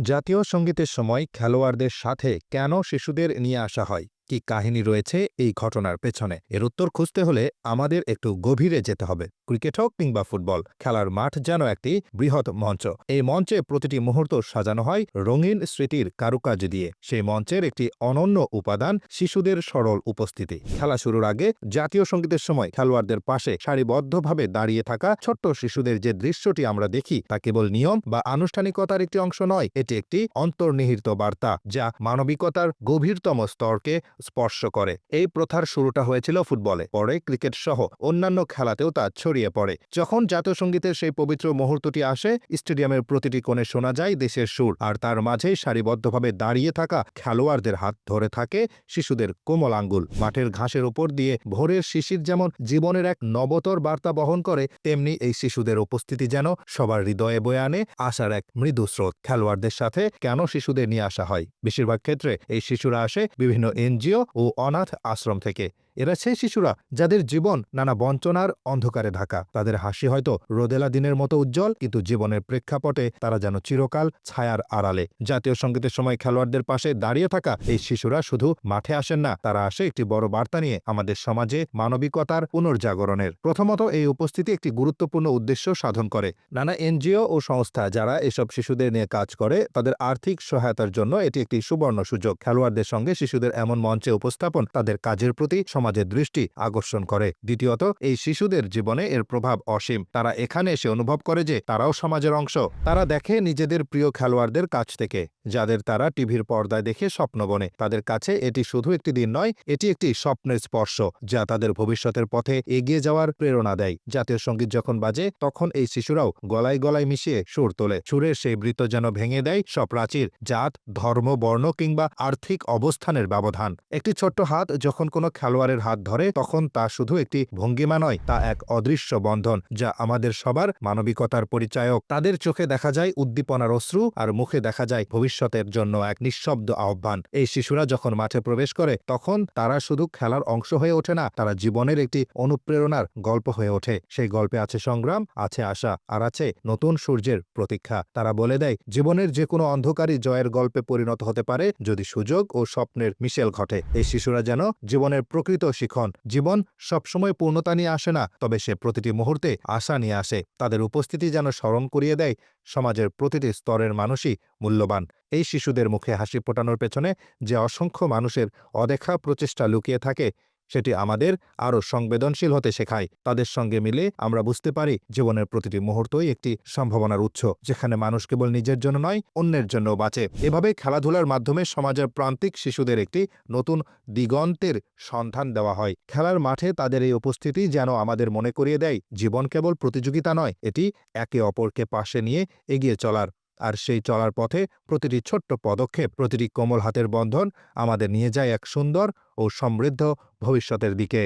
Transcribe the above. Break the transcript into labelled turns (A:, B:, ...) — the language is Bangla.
A: জাতীয় সঙ্গীতের সময় খেলোয়াড়দের সাথে কেন শিশুদের নিয়ে আসা হয়? কি কাহিনী রয়েছে এই ঘটনার পেছনে? এর উত্তর খুঁজতে হলে আমাদের একটু গভীরে যেতে হবে। ক্রিকেট হোক কিংবা ফুটবল, খেলার মাঠ যেন একটি বৃহৎ মঞ্চ। এই মঞ্চে প্রতিটি মুহূর্ত সাজানো হয় রঙিন স্মৃতির কারুকাজ দিয়ে। সেই মঞ্চের একটি অনন্য উপাদান শিশুদের সরল উপস্থিতি। খেলা শুরুর আগে জাতীয় সঙ্গীতের সময় খেলোয়াড়দের পাশে সারিবদ্ধভাবে দাঁড়িয়ে থাকা ছোট্ট শিশুদের যে দৃশ্যটি আমরা দেখি তা কেবল নিয়ম বা আনুষ্ঠানিকতার একটি অংশ নয়, এটি একটি অন্তর্নিহিত বার্তা যা মানবিকতার গভীরতম স্তরকে স্পর্শ করে। এই প্রথার শুরুটা হয়েছিল ফুটবলে, পরে ক্রিকেট সহ অন্যান্য খেলাতেও তা ছড়িয়ে পড়ে। যখন জাতীয় সঙ্গীতের সেই পবিত্র মুহূর্তটি আসে, স্টেডিয়ামের প্রতিটি কোণে শোনা যায় দেশের সুর, আর তার মাঝেই সারিবদ্ধভাবে দাঁড়িয়ে থাকা খেলোয়াড়দের হাত ধরে থাকে শিশুদের কোমল আঙ্গুল। মাঠের ঘাসের উপর দিয়ে ভোরের শিশির যেমন জীবনের এক নবতর বার্তা বহন করে, তেমনি এই শিশুদের উপস্থিতি যেন সবার হৃদয়ে বয়ে আনে আশার এক মৃদু স্রোত। খেলোয়াড়দের সাথে কেন শিশুদের নিয়ে আসা হয়? বেশিরভাগ ক্ষেত্রে এই শিশুরা আসে বিভিন্ন এনজিও ও অনাথ আশ্রম থেকে এরা সেই শিশুরা যাদের জীবন নানা বঞ্চনার অন্ধকারে ঢাকা। তাদের হাসি হয়তো রোদেলা দিনের মতো উজ্জ্বল, কিন্তু জীবনের প্রেক্ষাপটে তারা যেন চিরকাল ছায়ার আড়ালে। জাতীয় সঙ্গীতের সময় খেলোয়াড়দের পাশে দাঁড়িয়ে থাকা এই শিশুরা শুধু মাঠে আসেন না, তারা আসে একটি বড় বার্তা নিয়ে আমাদের সমাজে মানবিকতার পুনর্জাগরণের। প্রথমত এই উপস্থিতি একটি গুরুত্বপূর্ণ উদ্দেশ্য সাধন করে। নানা এনজিও ও সংস্থা যারা এসব শিশুদের নিয়ে কাজ করে, তাদের আর্থিক সহায়তার জন্য এটি একটি সুবর্ণ সুযোগ। খেলোয়াড়দের সঙ্গে শিশুদের এমন মঞ্চে উপস্থাপন তাদের কাজের প্রতি সমাজের দৃষ্টি আকর্ষণ করে। দ্বিতীয়ত, এই শিশুদের জীবনে এর প্রভাব অসীম। তারা এখানে এসে অনুভব করে যে তারাও সমাজের অংশ। তারা দেখে নিজেদের প্রিয় খেলোয়াড়দের কাছ থেকে, যাদের তারা টিভির পর্দায় দেখে স্বপ্ন বনে। তাদের কাছে এটি শুধু একটি দিন নয়, এটি একটি স্বপ্নের স্পর্শ, যা তাদের ভবিষ্যতের পথে এগিয়ে যাওয়ার প্রেরণা দেয়। জাতীয় সংগীত যখন বাজে, তখন এই শিশুরাও গলায় গলায় মিশিয়ে সুর তোলে। সুরের সেই বৃত্ত যেন ভেঙে দেয় সব প্রাচীর, জাত, ধর্ম, বর্ণ কিংবা আর্থিক অবস্থানের ব্যবধান। একটি ছোট্ট হাত যখন কোনো খেলোয়াড়ের হাত ধরে, তখন তা শুধু একটি ভঙ্গিমা নয়, তা এক অদৃশ্য বন্ধন, যা আমাদের সবার মানবিকতার পরিচায়ক। তাদের চোখে দেখা যায় উদ্দীপনার অশ্রু, আর মুখে দেখা যায় ভবিষ্যতের জন্য এক নিঃশব্দ আহ্বান। এই শিশুরা যখন মাঠে প্রবেশ করে, তখন তারা শুধু খেলার অংশ হয়ে ওঠে না, তারা জীবনের একটি অনুপ্রেরণার গল্প হয়ে ওঠে। সেই গল্পে আছে সংগ্রাম, আছে আশা, আর আছে নতুন সূর্যের প্রতীক্ষা। তারা বলে দেয়, জীবনের যে কোনো অন্ধকারই জয়ের গল্পে পরিণত হতে পারে, যদি সুযোগ ও স্বপ্নের মিশেল ঘটে। এই শিশুরা যেন জীবনের প্রকৃত শিখন। জীবন সবসময় পূর্ণতা নিয়ে আসে না, তবে সে প্রতিটি মুহূর্তে আশা নিয়ে আসে। তাদের উপস্থিতি যেন স্মরণ করিয়ে দেয়, সমাজের প্রতিটি স্তরের মানুষই মূল্যবান। এই শিশুদের মুখে হাসি ফোটানোর পেছনে যে অসংখ্য মানুষের অদেখা প্রচেষ্টা লুকিয়ে থাকে সেটি আমাদের আরও সংবেদনশীল হতে শেখায়। তাদের সঙ্গে মিলে আমরা বুঝতে পারি জীবনের প্রতিটি মুহূর্তই একটি সম্ভাবনার উৎস, যেখানে মানুষ কেবল নিজের জন্য নয়, অন্যের জন্য বাঁচে। এভাবে খেলাধুলার মাধ্যমে সমাজের প্রান্তিক শিশুদের একটি নতুন দিগন্তের সন্ধান দেওয়া হয়। খেলার মাঠে তাদের এই উপস্থিতি যেন আমাদের মনে করিয়ে দেয়, জীবন কেবল প্রতিযোগিতা নয়, এটি একে অপরকে পাশে নিয়ে এগিয়ে চলার আর সেই চলার পথে প্রতিটি ছোট্ট পদক্ষেপ, প্রতিটি কোমল হাতের বন্ধন আমাদের নিয়ে যায় এক সুন্দর ও সমৃদ্ধ ভবিষ্যতের দিকে।